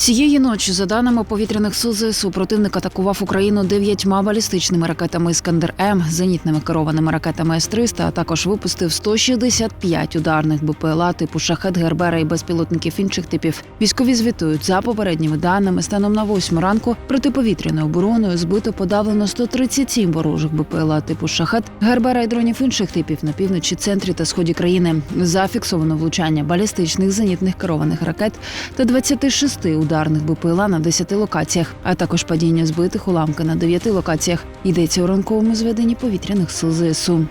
Цієї ночі, за даними повітряних сил ЗСУ, противник атакував Україну дев'ятьма балістичними ракетами Іскандер М, зенітними керованими ракетами С-300, а також випустив 165 ударних БПЛА типу Шахет, Гербера і безпілотників інших типів. Військові звітують за попередніми даними. Станом на 8 ранку протиповітряною обороною збито подавлено 137 ворожих БПЛА типу Шахет, Гербера і дронів інших типів на півночі, центрі та сході країни. Зафіксовано влучання балістичних зенітних керованих ракет та 26 ударних БПЛА на 10 локаціях, а також падіння збитих уламки на 9 локаціях. Йдеться у ранковому зведенні повітряних сил ЗСУ.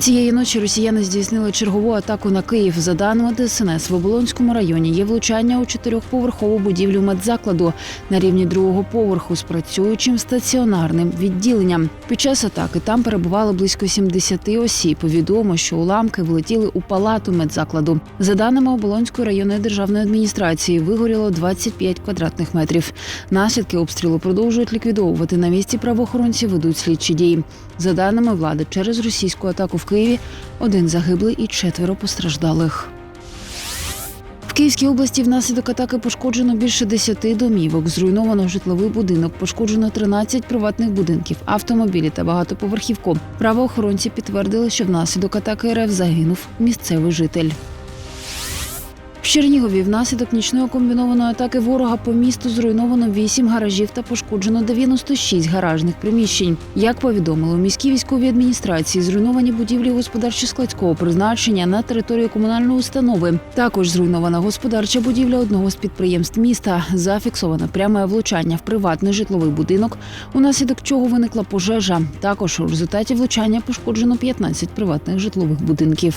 Цієї ночі росіяни здійснили чергову атаку на Київ. За даними ДСНС, в Оболонському районі є влучання у чотирьохповерхову будівлю медзакладу на рівні другого поверху з працюючим стаціонарним відділенням. Під час атаки там перебувало близько 70 осіб. Відомо, що уламки влетіли у палату медзакладу. За даними Оболонської районної державної адміністрації, вигоріло 25 квадратних метрів. Наслідки обстрілу продовжують ліквідовувати. На місці правоохоронці ведуть слідчі дії. За даними влади, через російську атаку в Києві один загиблий і четверо постраждалих. В Київській області внаслідок атаки пошкоджено більше 10 домівок. Зруйновано житловий будинок, пошкоджено 13 приватних будинків, автомобілі та багатоповерхівку. Правоохоронці підтвердили, що внаслідок атаки РФ загинув місцевий житель. В Чернігові внаслідок нічної комбінованої атаки ворога по місту зруйновано 8 гаражів та пошкоджено 96 гаражних приміщень. Як повідомили у міській військовій адміністрації, зруйновані будівлі господарчо-складського призначення на території комунальної установи. Також зруйнована господарча будівля одного з підприємств міста. Зафіксоване пряме влучання в приватний житловий будинок, унаслідок чого виникла пожежа. Також у результаті влучання пошкоджено 15 приватних житлових будинків.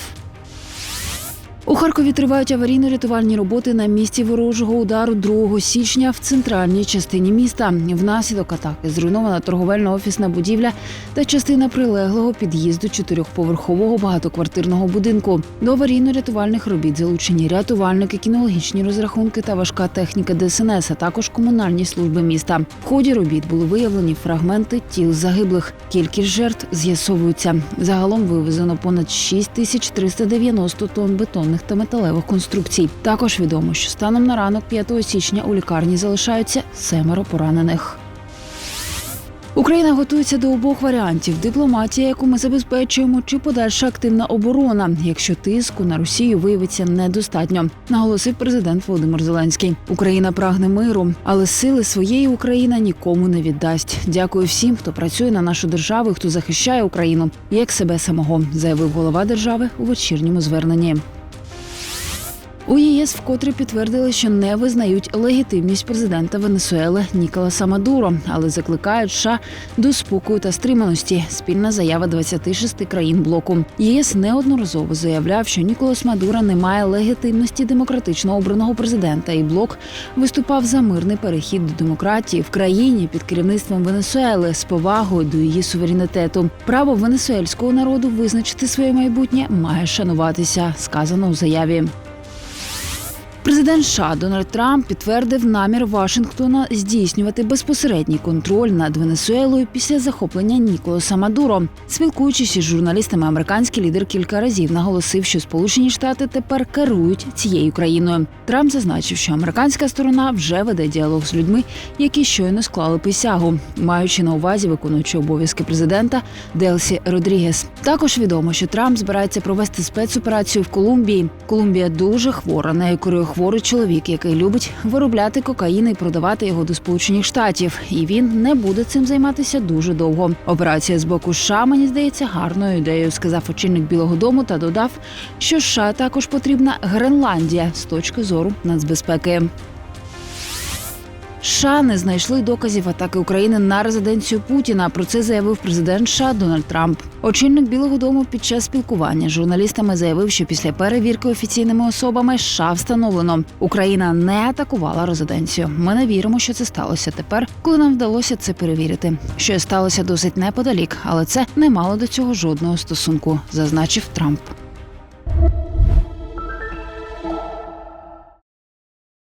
У Харкові тривають аварійно-рятувальні роботи на місці ворожого удару 2 січня в центральній частині міста. Внаслідок атаки зруйнована торговельно-офісна будівля та частина прилеглого під'їзду чотирьохповерхового багатоквартирного будинку. До аварійно-рятувальних робіт залучені рятувальники, кінологічні розрахунки та важка техніка ДСНС, а також комунальні служби міста. В ході робіт були виявлені фрагменти тіл загиблих. Кількість жертв з'ясовується. Загалом вивезено понад 6390 тонн бетонних та металевих конструкцій. Також відомо, що станом на ранок 5 січня у лікарні залишаються семеро поранених. Україна готується до обох варіантів: дипломатія, яку ми забезпечуємо, чи подальша активна оборона, якщо тиску на Росію виявиться недостатньо, наголосив президент Володимир Зеленський. Україна прагне миру, але сили своєї Україна нікому не віддасть. Дякую всім, хто працює на нашу державу, хто захищає Україну як себе самого, заявив голова держави у вечірньому зверненні. У ЄС вкотре підтвердили, що не визнають легітимність президента Венесуели Ніколаса Мадуро, але закликають США до спокою та стриманості. Спільна заява 26 країн блоку. ЄС неодноразово заявляв, що Ніколас Мадуро не має легітимності демократично обраного президента, і блок виступав за мирний перехід до демократії в країні під керівництвом Венесуели з повагою до її суверенітету. Право венесуельського народу визначити своє майбутнє має шануватися, сказано у заяві. Президент США Дональд Трамп підтвердив намір Вашингтона здійснювати безпосередній контроль над Венесуелою після захоплення Ніколаса Мадуро. Спілкуючись із журналістами, американський лідер кілька разів наголосив, що Сполучені Штати тепер керують цією країною. Трамп зазначив, що американська сторона вже веде діалог з людьми, які щойно склали присягу, маючи на увазі виконуючи обов'язки президента Делсі Родрігес. Також відомо, що Трамп збирається провести спецоперацію в Колумбії. Колумбія дуже хвора, нею керує хворий чоловік, який любить виробляти кокаїн і продавати його до Сполучених Штатів. І він не буде цим займатися дуже довго. Операція з боку США, мені здається, гарною ідеєю, сказав очільник Білого Дому та додав, що США також потрібна Гренландія з точки зору нацбезпеки. США не знайшли доказів атаки України на резиденцію Путіна. Про це заявив президент США Дональд Трамп. Очільник Білого Дому під час спілкування з журналістами заявив, що після перевірки офіційними особами США встановлено, Україна не атакувала резиденцію. Ми не віримо, що це сталося тепер, коли нам вдалося це перевірити. Що сталося досить неподалік, але це не мало до цього жодного стосунку, зазначив Трамп.